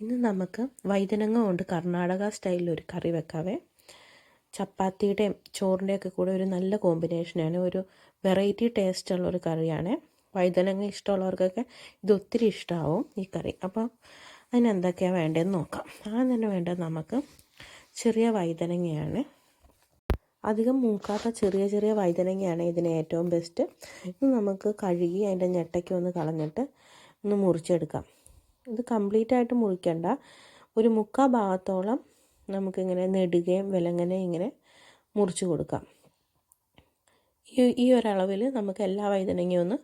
ഇന്ന് നമുക്ക് വൈതനങ്ങ കൊണ്ട് കർണാടക സ്റ്റൈലിൽ ഒരു കറി വെക്കാവേ. ചപ്പാത്തിയുടെയും ചോറിന്റെയൊക്കെ കൂടെ ഒരു നല്ല കോമ്പിനേഷനാണ് ഒരു വെറൈറ്റി ടേസ്റ്റ് ഉള്ള ഒരു കറിയാണ്. വൈതനങ്ങ ഇഷ്ടമുള്ളവർക്കൊക്കെ ഇത് ഒത്തിരി ഇഷ്ടമാവും ഈ കറി. അപ്പോൾ അതിനെന്തൊക്കെയാണ് വേണ്ടതെന്ന് നോക്കാം. ആദ്യം തന്നെ വേണ്ടത് നമുക്ക് ചെറിയ വൈതനങ്ങയാണ്. അധികം മൂക്കാത്ത ചെറിയ ചെറിയ വൈതനങ്ങയാണ് ഇതിന് ഏറ്റവും ബെസ്റ്റ് ഇത് നമുക്ക് കഴുകി അതിന്റെ ഞെട്ടയ്ക്ക് ഒന്ന് കളഞ്ഞിട്ട് ഒന്ന് മുറിച്ചെടുക്കാം. ഇത് കംപ്ലീറ്റ് ആയിട്ട് മുറിക്കണ്ട. ഒരു മുക്കാ ഭാഗത്തോളം നമുക്കിങ്ങനെ നെടുകയും വിലങ്ങനെ ഇങ്ങനെ മുറിച്ച് കൊടുക്കാം. ഈ ഈ ഒരളവിൽ നമുക്ക് എല്ലാ വൈതനങ്ങയും ഒന്ന്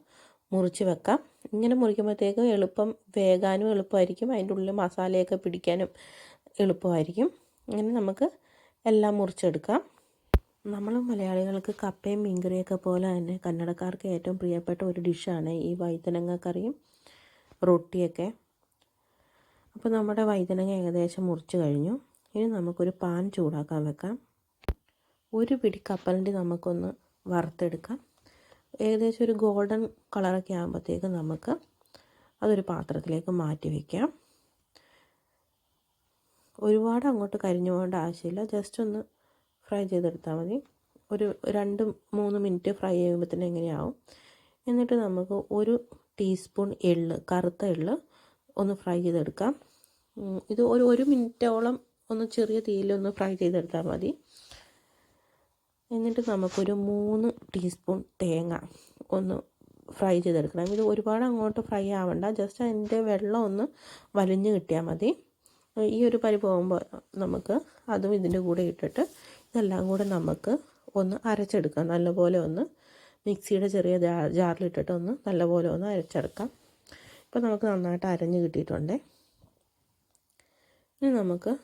മുറിച്ച് വെക്കാം. ഇങ്ങനെ മുറിക്കുമ്പോഴത്തേക്ക് എളുപ്പം വേകാനും എളുപ്പമായിരിക്കും. അതിന്റെ ഉള്ളിൽ മസാലയൊക്കെ പിടിക്കാനും എളുപ്പമായിരിക്കും. ഇങ്ങനെ നമുക്ക് എല്ലാം മുറിച്ചെടുക്കാം. നമ്മൾ മലയാളികൾക്ക് കപ്പയും മീൻകറിയൊക്കെ പോലെ തന്നെ കന്നഡക്കാർക്ക് ഏറ്റവും പ്രിയപ്പെട്ട ഒരു ഡിഷാണ് ഈ വൈതനങ്ങ കറിയും റൊട്ടിയൊക്കെ. അപ്പോൾ നമ്മുടെ വൈതനങ്ങ ഏകദേശം മുറിച്ച് കഴിഞ്ഞു. ഇനി നമുക്കൊരു പാൻ ചൂടാക്കാൻ വെക്കാം. ഒരു പിടി കപ്പലിന്റെ നമുക്കൊന്ന് വറുത്തെടുക്കാം. ഏകദേശം ഒരു ഗോൾഡൻ കളറൊക്കെ ആകുമ്പോഴത്തേക്ക് നമുക്ക് അതൊരു പാത്രത്തിലേക്ക് മാറ്റി വയ്ക്കാം ഒരുപാട് അങ്ങോട്ട് കരിഞ്ഞു പോകേണ്ട ആവശ്യമില്ല. ജസ്റ്റ് ഒന്ന് ഫ്രൈ ചെയ്തെടുത്താൽ മതി. ഒരു രണ്ട് മൂന്ന് മിനിറ്റ് ഫ്രൈ ചെയ്യുമ്പോഴത്തേന് എങ്ങനെയാവും? എന്നിട്ട് നമുക്ക് ഒരു ടീസ്പൂൺ എള്ള് കറുത്ത എള്ള് ഒന്ന് ഫ്രൈ ചെയ്തെടുക്കാം. ഇത് ഒരു ഒരു മിനിറ്റോളം ഒന്ന് ചെറിയ തീയിലൊന്ന് ഫ്രൈ ചെയ്തെടുത്താൽ മതി. എന്നിട്ട് നമുക്കൊരു മൂന്ന് ടീസ്പൂൺ തേങ്ങ ഒന്ന് ഫ്രൈ ചെയ്തെടുക്കണം. ഇത് ഒരുപാട് അങ്ങോട്ട് ഫ്രൈ ആവണ്ട. ജസ്റ്റ് അതിന്റെ വെള്ളം ഒന്ന് വലിഞ്ഞ് കിട്ടിയാൽ മതി. ഈ ഒരു പരി പോകുമ്പോൾ നമുക്ക് അതും ഇതിന്റെ കൂടെ ഇട്ടിട്ട് ഇതെല്ലാം കൂടെ നമുക്ക് ഒന്ന് അരച്ചെടുക്കാം. നല്ലപോലെ ഒന്ന് മിക്സിയുടെ ചെറിയ ജാറിലിട്ടിട്ട് ഒന്ന് നല്ലപോലെ ഒന്ന് അരച്ചെടുക്കാം. ഇപ്പോൾ നമുക്ക് നന്നായിട്ട് അരഞ്ഞ് കിട്ടിയിട്ടുണ്ട്. ഇനി നമുക്ക്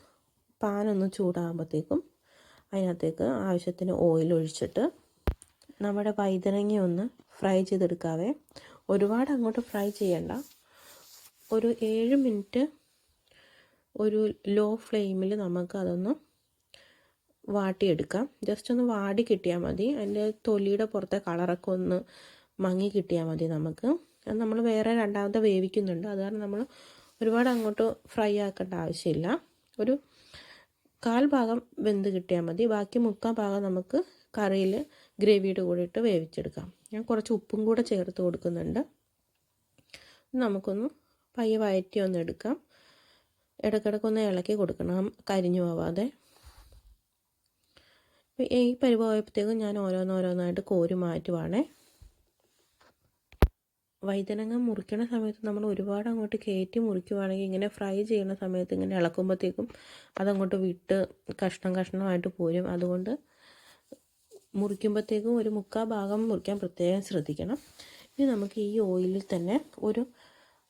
പാനൊന്ന് ചൂടാകുമ്പോഴത്തേക്കും അതിനകത്തേക്ക് ആവശ്യത്തിന് ഓയിൽ ഒഴിച്ചിട്ട് നമ്മുടെ വൈതനങ്ങ ഒന്ന് ഫ്രൈ ചെയ്തെടുക്കാവേ. ഒരുപാട് അങ്ങോട്ട് ഫ്രൈ ചെയ്യണ്ട. ഒരു ഏഴ് മിനിറ്റ് ഒരു ലോ ഫ്ലെയിമിൽ നമുക്ക് അതൊന്ന് വാട്ടിയെടുക്കാം. ജസ്റ്റ് ഒന്ന് വാടി കിട്ടിയാൽ മതി. അതിന്റെ തൊലിയുടെ പുറത്തെ കളറൊക്കെ ഒന്ന് മങ്ങി കിട്ടിയാൽ മതി നമുക്ക്. നമ്മൾ വേറെ രണ്ടാമത്തെ വേവിക്കുന്നുണ്ട്. അത് കാരണം നമ്മൾ ഒരുപാട് അങ്ങോട്ട് ഫ്രൈ ആക്കേണ്ട ആവശ്യമില്ല. ഒരു കാൽ ഭാഗം വെന്ത് കിട്ടിയാൽ മതി. ബാക്കി മുക്കാൽ ഭാഗം നമുക്ക് കറിയിൽ ഗ്രേവിയുടെ കൂടെ ഇട്ട് വേവിച്ചെടുക്കാം. ഞാൻ കുറച്ച് ഉപ്പും കൂടെ ചേർത്ത് കൊടുക്കുന്നുണ്ട്. നമുക്കൊന്ന് പയ്യെ വയറ്റി ഒന്ന് എടുക്കാം. ഇടയ്ക്കിടയ്ക്കൊന്ന് ഇളക്കി കൊടുക്കണം. കരിഞ്ഞു പോവാതെ. ഈ പരിപാടിയപ്പോഴത്തേക്കും ഞാൻ ഓരോന്നോരോന്നായിട്ട് കോരി മാറ്റുവാണേ. വൈതനങ്ങ മുറിക്കണ സമയത്ത് നമ്മൾ ഒരുപാട് അങ്ങോട്ട് കയറ്റി മുറിക്കുവാണെങ്കിൽ ഇങ്ങനെ ഫ്രൈ ചെയ്യുന്ന സമയത്ത് ഇങ്ങനെ ഇളക്കുമ്പോഴത്തേക്കും അതങ്ങോട്ട് വിട്ട് കഷ്ണം കഷ്ണമായിട്ട് പോരും. അതുകൊണ്ട് മുറിക്കുമ്പോഴത്തേക്കും ഒരു മുക്കാൽ ഭാഗം മുറിക്കാൻ പ്രത്യേകം ശ്രദ്ധിക്കണം. ഇനി നമുക്ക് ഈ ഓയിലിൽ തന്നെ ഒരു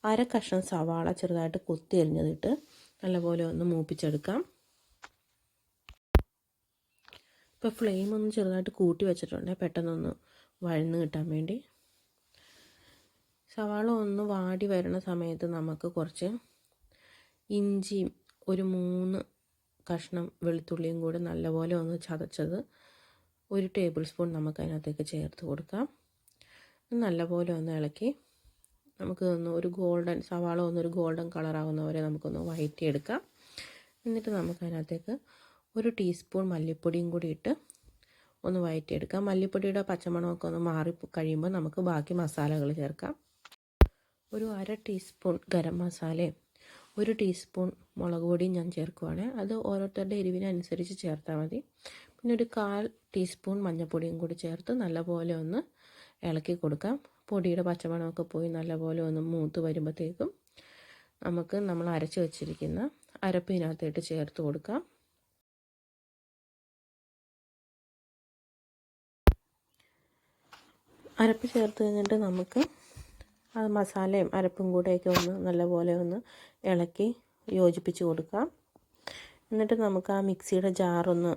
അര കഷ്ണം സവാള ചെറുതായിട്ട് കൊത്തി എറിഞ്ഞതിട്ട് നല്ലപോലെ ഒന്ന് മൂപ്പിച്ചെടുക്കാം. ഇപ്പോൾ ഫ്ലെയിം ഒന്ന് ചെറുതായിട്ട് കൂട്ടി വെച്ചിട്ടുണ്ട്. പെട്ടെന്നൊന്ന് വഴന്ന് കിട്ടാൻ വേണ്ടി. സവാള ഒന്ന് വാടി വരുന്ന സമയത്ത് നമുക്ക് കുറച്ച് ഇഞ്ചിയും ഒരു മൂന്ന് കഷ്ണം വെളുത്തുള്ളിയും കൂടെ നല്ലപോലെ ഒന്ന് ചതച്ചത് ഒരു ടേബിൾ സ്പൂൺ നമുക്ക് അതിനകത്തേക്ക് ചേർത്ത് കൊടുക്കാം. നല്ലപോലെ ഒന്ന് ഇളക്കി നമുക്ക് ഒന്ന് ഒരു ഗോൾഡൻ സവാള ഒന്നൊരു ഗോൾഡൻ കളറാവുന്ന വരെ നമുക്കൊന്ന് വഴറ്റിയെടുക്കാം എന്നിട്ട് നമുക്ക് അതിനകത്തേക്ക് ഒരു ടീസ്പൂൺ മല്ലിപ്പൊടിയും കൂടി ഇട്ട് ഒന്ന് വഴറ്റിയെടുക്കാം മല്ലിപ്പൊടിയുടെ പച്ചമണമൊക്കെ ഒന്ന് മാറി കഴിയുമ്പോൾ നമുക്ക് ബാക്കി മസാലകൾ ചേർക്കാം. ഒരു അര ടീസ്പൂൺ ഗരം മസാലയും ഒരു ടീസ്പൂൺ മുളക് പൊടിയും ഞാൻ ചേർക്കുവാണ്. അത് ഓരോരുത്തരുടെ എരിവിനനുസരിച്ച് ചേർത്താൽ മതി. പിന്നെ ഒരു കാൽ ടീസ്പൂൺ മഞ്ഞൾപ്പൊടിയും കൂടി ചേർത്ത് നല്ലപോലെ ഒന്ന് ഇളക്കി കൊടുക്കാം. പൊടിയുടെ പച്ചമണമൊക്കെ പോയി നല്ലപോലെ ഒന്ന് മൂത്ത് വരുമ്പോഴത്തേക്കും നമുക്ക് നമ്മൾ അരച്ച് വെച്ചിരിക്കുന്ന അരപ്പിനകത്തേട്ട് ചേർത്ത് കൊടുക്കാം. അരപ്പ് ചേർത്ത് കഴിഞ്ഞിട്ട് നമുക്ക് ആ മസാലയും അരപ്പും കൂടെയൊക്കെ ഒന്ന് നല്ലപോലെ ഒന്ന് ഇളക്കി യോജിപ്പിച്ച് കൊടുക്കാം. എന്നിട്ട് നമുക്ക് ആ മിക്സിയുടെ ജാറൊന്ന്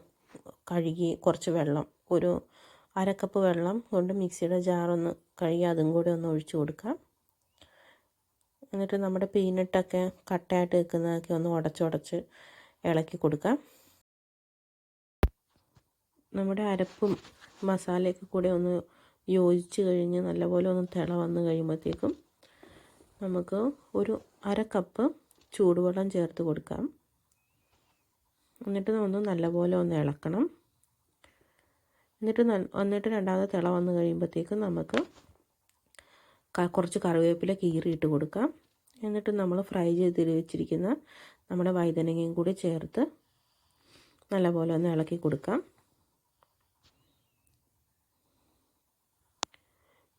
കഴുകി കുറച്ച് വെള്ളം ഒരു അരക്കപ്പ് വെള്ളം കൊണ്ട് മിക്സിയുടെ ജാറൊന്ന് കഴുകി അതും കൂടെ ഒന്ന് ഒഴിച്ചു കൊടുക്കാം. എന്നിട്ട് നമ്മുടെ പീനട്ടൊക്കെ കട്ടയായിട്ട് നിൽക്കുന്നതൊക്കെ ഒന്ന് ഉടച്ചുടച്ച് ഇളക്കി കൊടുക്കാം. നമ്മുടെ അരപ്പും മസാലയൊക്കെ കൂടെ ഒന്ന് യോജിച്ച് കഴിഞ്ഞ് നല്ലപോലെ ഒന്ന് തിള വന്ന് കഴിയുമ്പോഴത്തേക്കും നമുക്ക് ഒരു അര കപ്പ് ചൂടുവെള്ളം ചേർത്ത് കൊടുക്കാം. എന്നിട്ട് ഒന്ന് നല്ലപോലെ ഒന്ന് ഇളക്കണം. എന്നിട്ട് എന്നിട്ട് രണ്ടാമത് തിള വന്ന് കഴിയുമ്പോഴത്തേക്കും നമുക്ക് കുറച്ച് കറിവേപ്പില കീറിയിട്ട് കൊടുക്കാം. എന്നിട്ട് നമ്മൾ ഫ്രൈ ചെയ്ത് വെച്ചിരിക്കുന്ന നമ്മുടെ വൈതനങ്ങയും കൂടി ചേർത്ത് നല്ലപോലെ ഒന്ന് ഇളക്കി കൊടുക്കാം.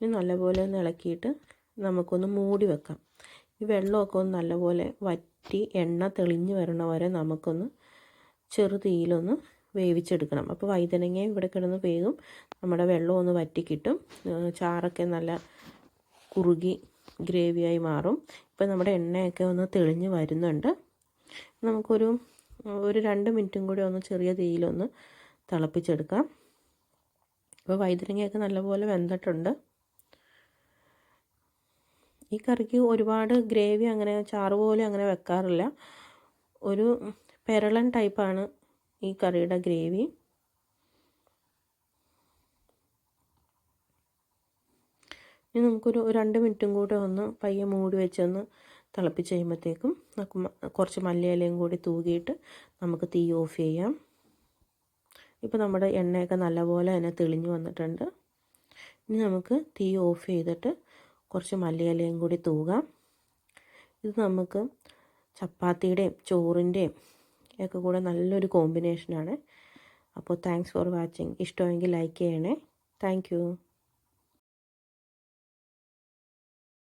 ഇനി നല്ലപോലെ ഒന്ന് ഇളക്കിയിട്ട് നമുക്കൊന്ന് മൂടി വെക്കാം. ഈ വെള്ളമൊക്കെ ഒന്ന് നല്ലപോലെ വറ്റി എണ്ണ തെളിഞ്ഞു വരണ വരെ നമുക്കൊന്ന് ചെറു തീയിലൊന്ന് വേവിച്ചെടുക്കണം. അപ്പോൾ വൈതനങ്ങയും ഇവിടെ കിടന്ന് വേകും നമ്മുടെ വെള്ളം ഒന്ന് വറ്റി കിട്ടും ചാറൊക്കെ നല്ല കുറുകി ഗ്രേവിയായി മാറും. ഇപ്പം നമ്മുടെ എണ്ണയൊക്കെ ഒന്ന് തെളിഞ്ഞ് വരുന്നുണ്ട്. നമുക്കൊരു ഒരു രണ്ട് മിനിറ്റും കൂടി ഒന്ന് ചെറിയ തീയിലൊന്ന് തിളപ്പിച്ചെടുക്കാം. അപ്പോൾ വൈതനങ്ങയൊക്കെ നല്ലപോലെ വെന്തിട്ടുണ്ട്. ഈ കറിക്ക് ഒരുപാട് ഗ്രേവി അങ്ങനെ ചാറ് പോലെ അങ്ങനെ വെക്കാറില്ല. ഒരു പെരളൻ ടൈപ്പാണ് ഈ കറിയുടെ ഗ്രേവി. ഇനി നമുക്കൊരു രണ്ട് മിനിറ്റും കൂടെ ഒന്ന് പയ്യെ മൂടി വെച്ചൊന്ന് തിളപ്പിച്ച് കഴിയുമ്പോഴത്തേക്കും നമുക്ക് കുറച്ച് മല്ലിയിലയും കൂടി തൂകിയിട്ട് നമുക്ക് തീ ഓഫ് ചെയ്യാം. ഇപ്പോൾ നമ്മുടെ എണ്ണയൊക്കെ നല്ലപോലെ തന്നെ തെളിഞ്ഞു വന്നിട്ടുണ്ട്. ഇനി നമുക്ക് തീ ഓഫ് ചെയ്തിട്ട് കുറച്ച് മല്ലിയിലയും കൂടി തൂകാം. ഇത് നമുക്ക് ചപ്പാത്തിയുടെയും ചോറിന്റെയും ഒക്കെ കൂടെ നല്ലൊരു കോമ്പിനേഷനാണ്. അപ്പോൾ താങ്ക്സ് ഫോർ വാച്ചിങ് ഇഷ്ടമെങ്കിൽ ലൈക്ക് ചെയ്യണേ. താങ്ക്